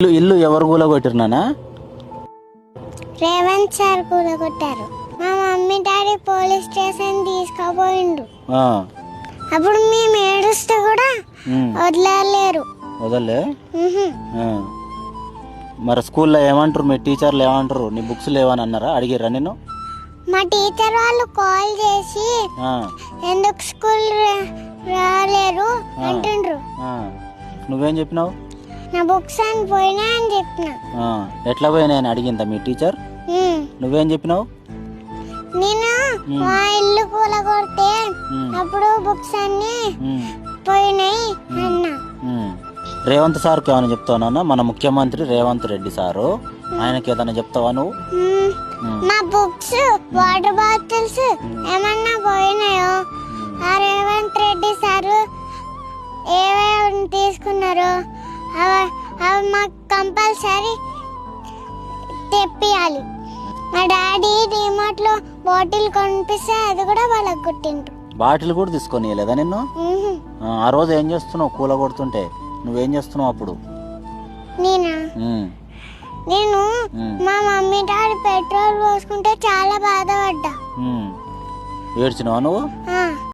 ఇల్లు ఇల్లు ఎవరు కూలగొట్టిరు నానా రేవంత్ సార్ కూడా కొట్టారు మా మమ్మీ డాడీ పోలీస్ స్టేషన్ తీసుకుపోయిండు. ఆ, అప్పుడు మేము ఏడుస్తే కూడా వదలలేరు. వదలే. మరి స్కూల్లో ఏమంటారు మీ టీచర్లు ఏమంటారు నీ బుక్స్ లేవని అన్నారా? అడిగిర్రా నేను మా టీచర్ వాళ్ళు కాల్ చేసి ఆ, ఎందుకు స్కూల్ రాలేరు అంటుండ్రు. ఆ. నువ్వేం చెప్పినావు? నా బుక్స్ అని పోయినా అని చెప్పిన. ఆ, ఎట్లా పోయినాయని అడిగిందా మీ టీచర్. నువ్వేం చెప్పినావు? నేను మా ఇల్లు కూలగొడితే అప్పుడు బుక్స్ అన్ని పోయినాయి అన్నా. రేవంత్ సార్కి ఏమైనా చెప్తావా మన ముఖ్యమంత్రి రేవంత్ రెడ్డి సారు. ఆయనకి ఏదైనా చెప్తావా నువ్వు? మా బుక్స్ వాటర్ బాటిల్స్ ఏమన్నా కంపల్సరీ తెప్పియాలి. మా డాడీ డిమార్ట్లో బాటిల్ కొనిపిస్తే అది కూడా వాళ్ళకి కుట్టిండ్రు బాటిల్ కూడా తీసుకొని లేదా నిన్ను. ఆ, రోజు ఏం చేస్తున్నావు కూల కొడుతుంటే? నువ్వేం చేస్తున్నావు అప్పుడు? నేనా? నేను మా మమ్మీ డాడీ పెట్రోల్ పోసుకుంటే చాలా బాధపడ్డా. ఏడ్చినావా నువ్వు?